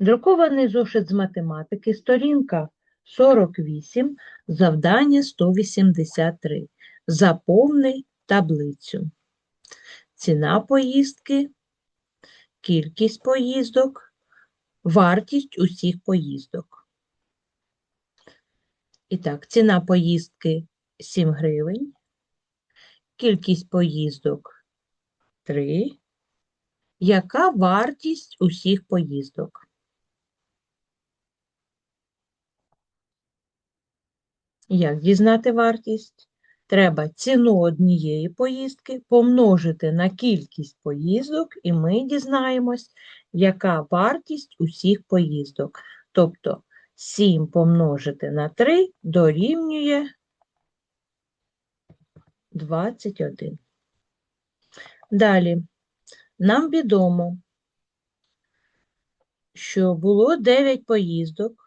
Друкований зошит з математики, сторінка 48, завдання 183. Заповни таблицю. Ціна поїздки, кількість поїздок, вартість усіх поїздок. І так, ціна поїздки 7 гривень, кількість поїздок 3. Яка вартість усіх поїздок? Як дізнати вартість? Треба ціну однієї поїздки помножити на кількість поїздок, і ми дізнаємось, яка вартість усіх поїздок. Тобто 7 помножити на 3 дорівнює 21. Далі. Нам відомо, що було 9 поїздок,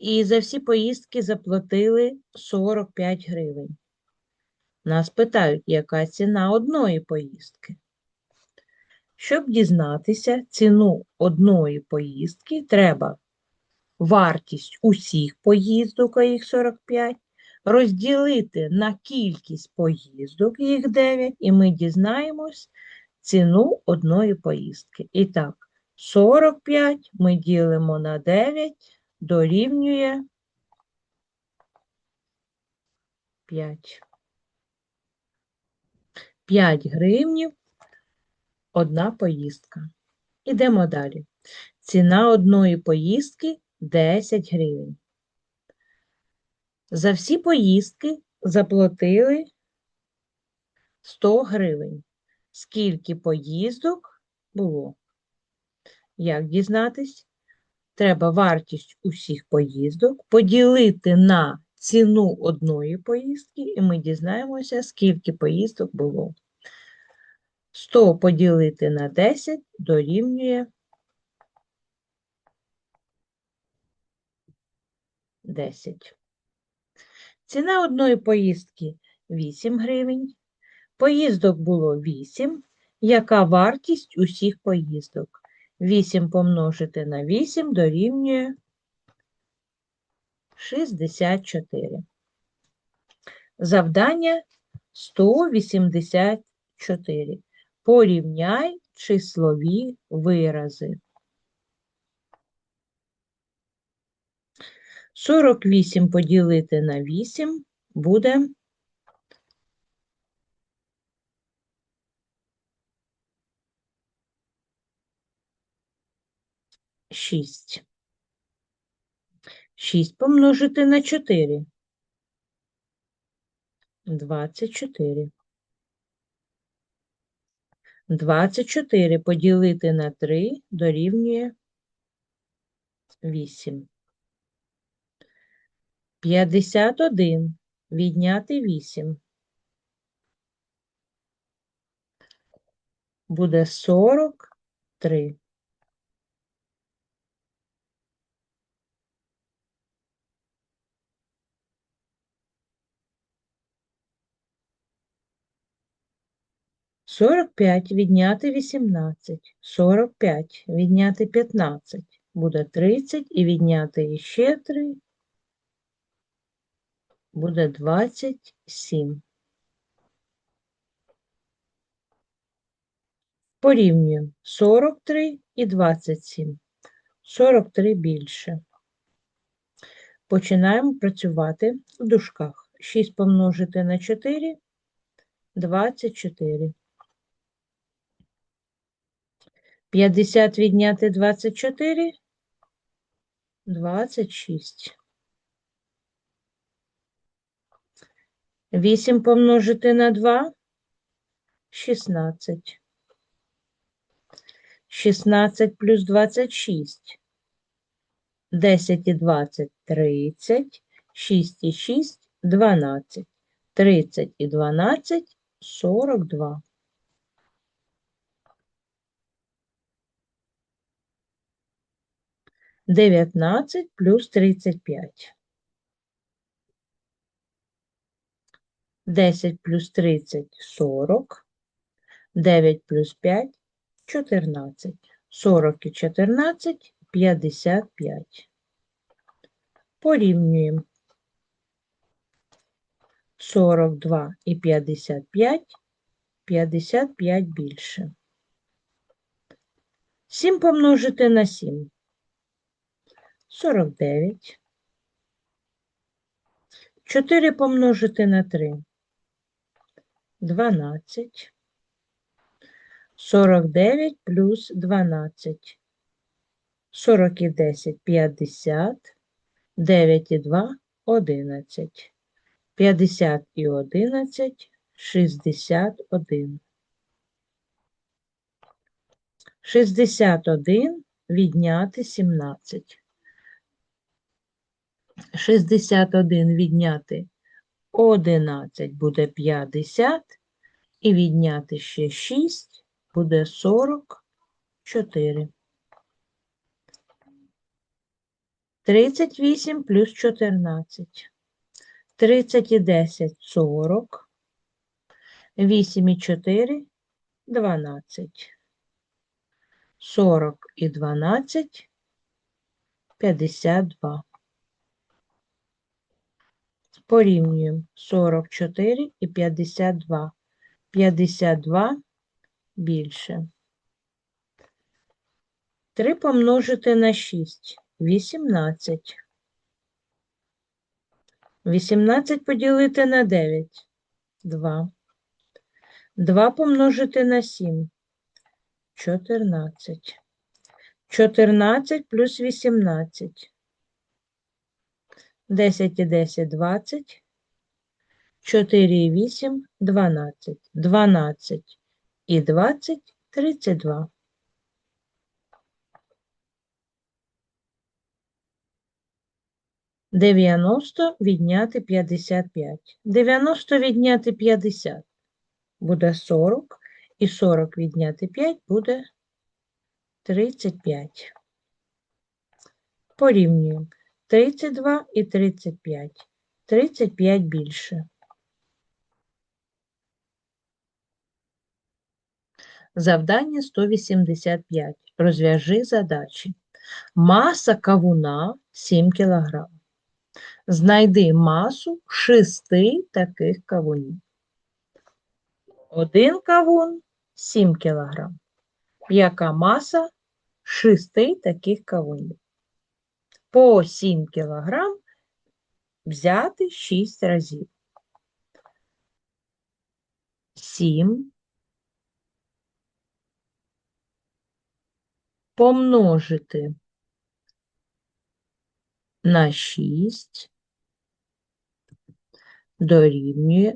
і за всі поїздки заплатили 45 гривень. Нас питають, яка ціна одної поїздки. Щоб дізнатися ціну одної поїздки, треба вартість усіх поїздок, а їх 45, розділити на кількість поїздок, їх 9, і ми дізнаємось ціну одної поїздки. І так, 45 ми ділимо на 9 дорівнює 5. 5 гривнів одна поїздка. Ідемо далі. Ціна одної поїздки 10 гривень. За всі поїздки заплатили 100 гривень. Скільки поїздок було? Як дізнатись? Треба вартість усіх поїздок поділити на ціну одної поїздки, і ми дізнаємося, скільки поїздок було. 100 поділити на 10 дорівнює 10. Ціна одної поїздки 8 гривень. Поїздок було 8. Яка вартість усіх поїздок? 8 помножити на 8 дорівнює 64. Завдання 184. Порівняй числові вирази. 48 поділити на 8 буде 6. 6 помножити на 4. 24. 24 поділити на 3 дорівнює 8. 51 відняти 8. Буде 43. Сорок п'ять відняти вісімнадцять, сорок п'ять відняти п'ятнадцять, буде тридцять і відняти іще три, буде двадцять сім. Порівнюємо 43 і 27. 43 більше. Починаємо працювати в дужках. 6 помножити на 4 – 24. 50 відняти 24 – 26. 8 помножити на 2 – 16. 16 плюс 26. 10 і 20 – 30. 6 і 6 – 12. 30 і 12 – 42. Дев'ятнадцять плюс тридцять п'ять. Десять плюс тридцять – сорок. Дев'ять плюс п'ять – чотирнадцять. 40 і 14 – 55. Порівнюємо. 42 і 55 – 55 більше. 7 помножити на 7 – 49. 4 помножити на 3 – 12. 49 плюс 12. 40 і 10 – 50. 9 і 2 – 11. 50 і 11 – 61. 61 відняти 17. 61 відняти 11 буде 50. І відняти ще 6 буде 44. 38 плюс 14. 30 і 10 – 40. 8 і 4 – 12. 40 і 12 – 52. Порівнюємо 44 і 52. 52 більше. 3 помножити на 6 – 18. 18 поділити на 9 – 2. 2 помножити на 7 – 14. 14 плюс 18. 10 і 10 – 20. 4 і 8 – 12. 12 і 20 – 32. Дев'яносто відняти 55. 90 відняти 50 буде 40. І 40 відняти 5 буде 35. Порівнюємо 32 і 35. 35 більше. Завдання 185. Розв'яжи задачі. Маса кавуна 7 кг. Знайди масу шести таких кавунів. Один кавун 7 кг. Яка маса шести таких кавунів? По 7 кг взяти 6 разів. 7 помножити на 6 дорівнює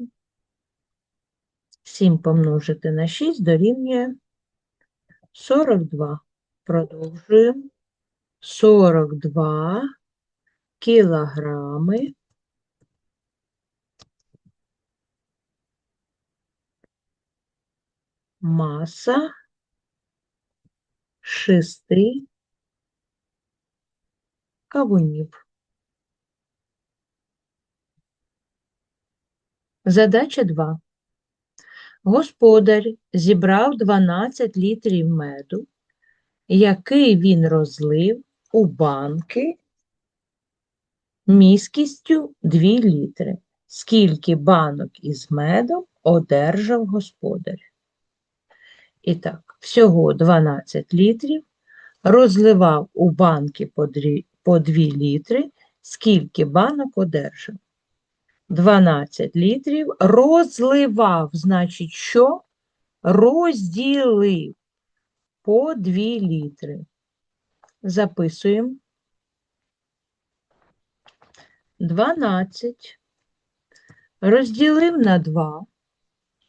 7 помножити на 6 дорівнює 42. Продовжуємо. 42 кілограми маса шести кавунів. Задача 2. Господар зібрав 12 літрів меду, який він розлив у банки міськістю 2 літри. Скільки банок із медом одержав господар? І так, всього 12 літрів, розливав у банки по 2 літри, скільки банок одержав? 12 літрів, розливав, значить, що? Розділив по 2 літри. Записуємо. 12 розділив на 2,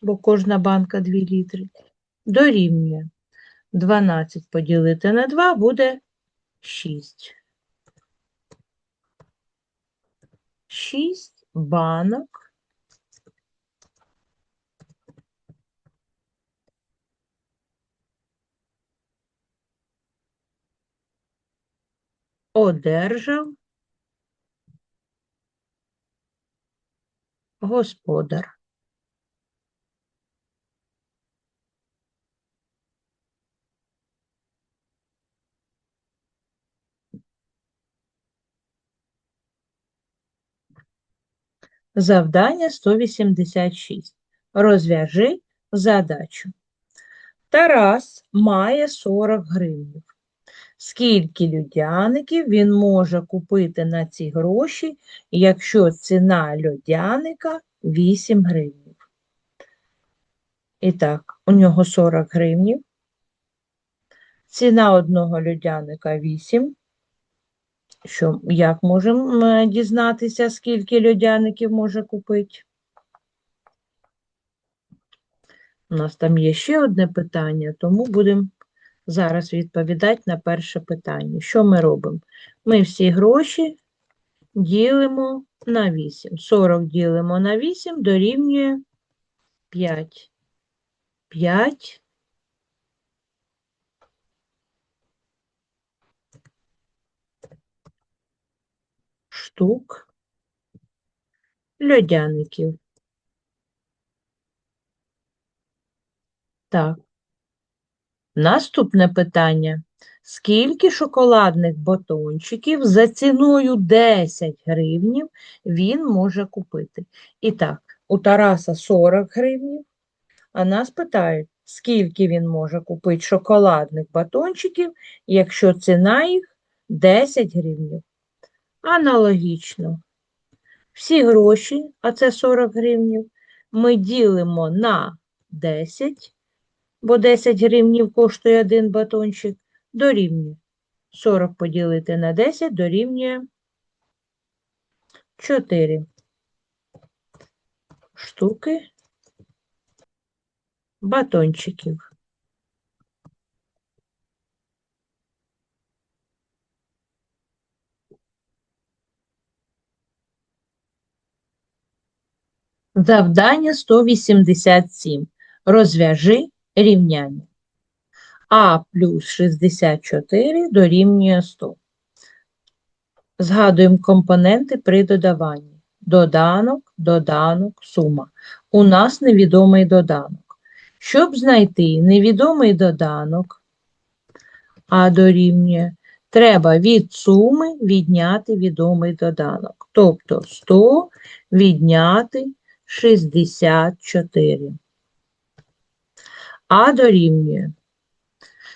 бо кожна банка 2 літри, дорівнює. 12 поділити на 2 буде 6. 6 банок одержав господар. Завдання 186. Розв'яжи задачу. Тарас має 40 гривнів. Скільки людяників він може купити на ці гроші, якщо ціна льодяника 8 гривень? І так, у нього 40 гривень. Ціна одного льодяника 8. Що, як можемо е, дізнатися, скільки льодяників може купити? У нас там є ще одне питання, тому будемо зараз відповідати на перше питання. Що ми робимо? Ми всі гроші ділимо на 8. 40 ділимо на 8 дорівнює 5. 5 штук льодяників. Так. Наступне питання. Скільки шоколадних батончиків за ціною 10 гривнів він може купити? І так, у Тараса 40 гривнів, а нас питають, скільки він може купити шоколадних батончиків, якщо ціна їх 10 гривнів. Аналогічно. Всі гроші, а це 40 гривнів, ми ділимо на 10, бо 10 гривнів коштує один батончик, дорівнює. 40 поділити на 10 дорівнює 4 штуки батончиків. Завдання 187. Розв'яжи рівняння. А плюс 64 дорівнює 100. Згадуємо компоненти при додаванні. Доданок, доданок, сума. У нас невідомий доданок. Щоб знайти невідомий доданок, а дорівнює, треба від суми відняти відомий доданок. Тобто 100 відняти 64. А дорівнює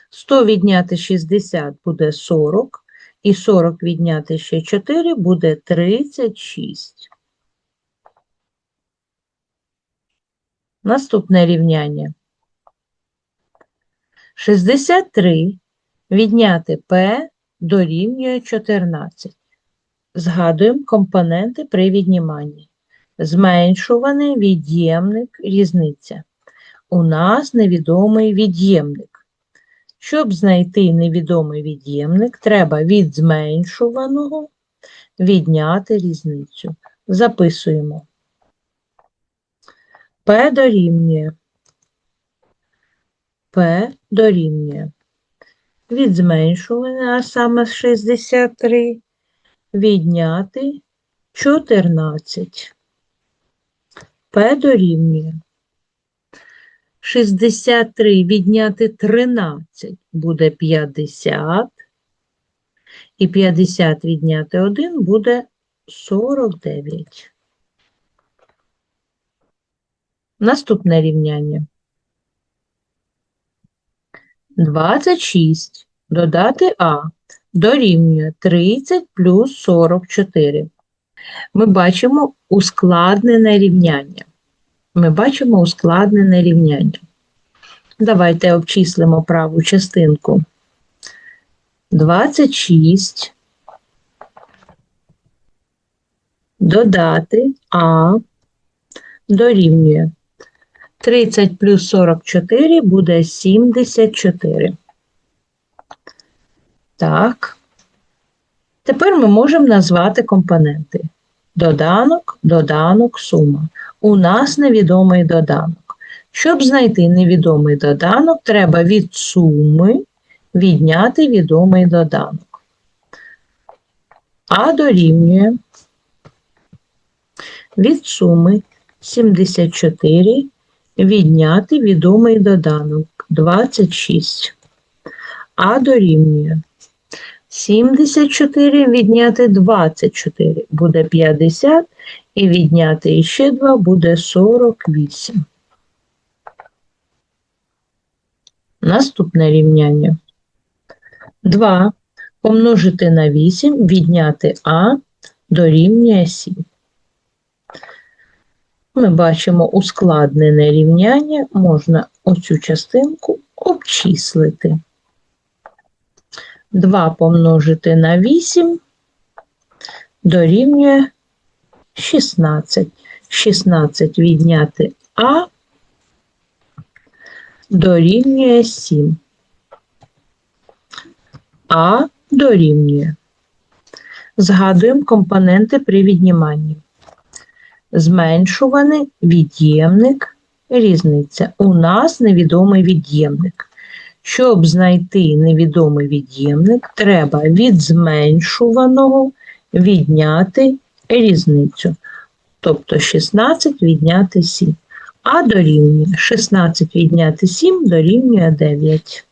100 відняти 60 буде 40, і 40 відняти ще 4 буде 36. Наступне рівняння. 63 відняти P дорівнює 14. Згадуємо компоненти при відніманні. Зменшуваний від'ємник різниця. У нас невідомий від'ємник. Щоб знайти невідомий від'ємник, треба від зменшуваного відняти різницю. Записуємо. P дорівнює. P дорівнює. Від зменшуваного, а саме 63, відняти 14. P дорівнює 63 відняти 13 буде 50, і 50 відняти 1 буде 49. Наступне рівняння. 26 додати А дорівнює 30 плюс 44 ми бачимо ускладнене рівняння. Ми бачимо ускладнене рівняння. Давайте обчислимо праву частинку. 26 додати А дорівнює 30 плюс 44 буде 74. Так. Тепер ми можемо назвати компоненти. Доданок, доданок, сума. У нас невідомий доданок. Щоб знайти невідомий доданок, треба від суми відняти відомий доданок. А дорівнює від суми 74 відняти відомий доданок 26. А дорівнює 74 відняти 24 буде 50, І відняти іще 2 буде 48. Наступне рівняння. 2 помножити на 8, відняти А дорівнює 7. Ми бачимо ускладнене рівняння, можна оцю частинку обчислити. 2 помножити на 8 дорівнює 16. 16 відняти А дорівнює 7. А дорівнює. Згадуємо компоненти при відніманні. Зменшуваний від'ємник, різниця. У нас невідомий від'ємник. Щоб знайти невідомий від'ємник, треба від зменшуваного відняти різницю. Тобто 16 відняти 7. А дорівнює 16 відняти 7 дорівнює 9.